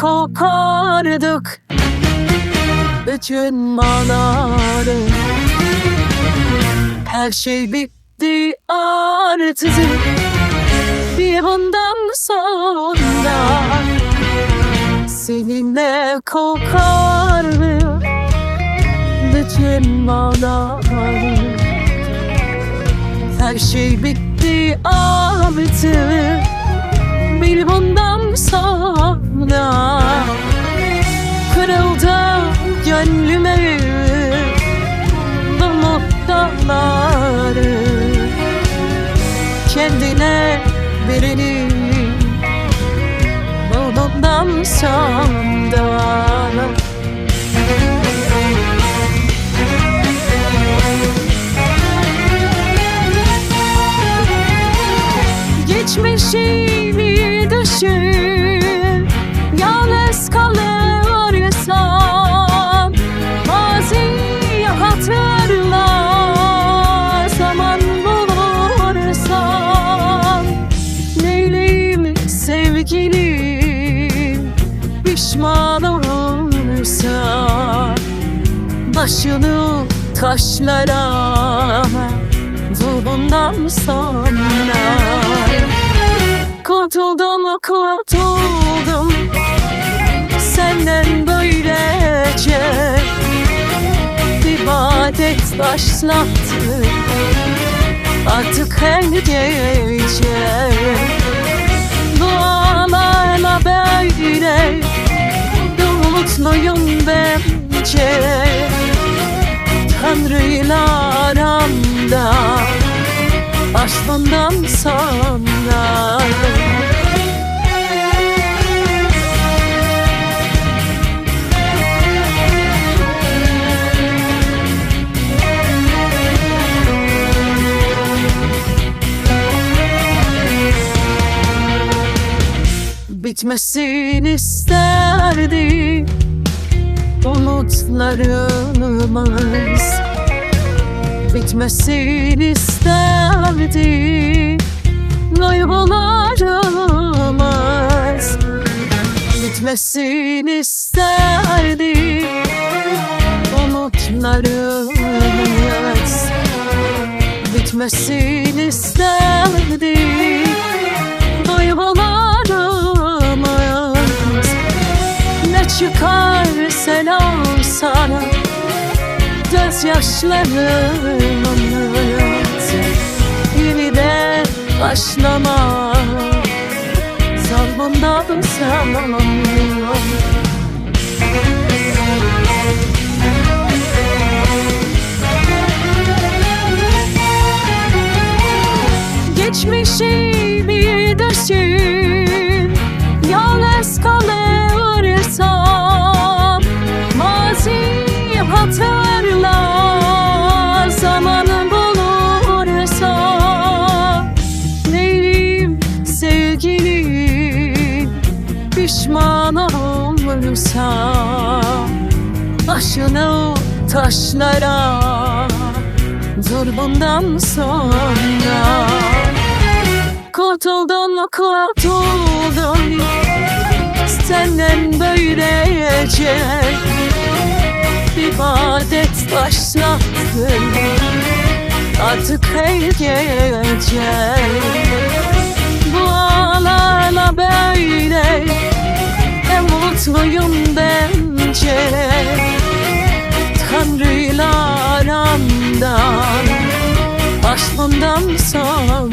Kopardık bütün maları Her şey bitti artık. Bir bundan sonra Seninle kopardık bütün maları Her şey bitti artık. Bir bundan sonra Kendine birini Bundan sonra Geçmişini Başını taşlara Vur bundan sonra. Kurtuldum kurtuldum. Senden böylece Bir ibadet başlattı. Artık her gece Dualarla böyle Mutluyum bence Tanrı'yla aramda Aşkından sonra Bitmesin isterdi Umutlarımız Bitmesin isterdi Duygularımız Bitmesin isterdi Umutlarımız Bitmesin isterdi Duygularımız Ne çıkar Gözyaşlarım anlat Yeniden başlama. Salmandan salmam Geçmişini düşün Pişman olursa Başını taşlara Dur bundan sonra. Kurtuldun kurtuldun. Senden böylece Bir ibadet başlattın. Artık her gece Dualarla mutluyum bence. Tanrı'yla aramdan Aşkından sonra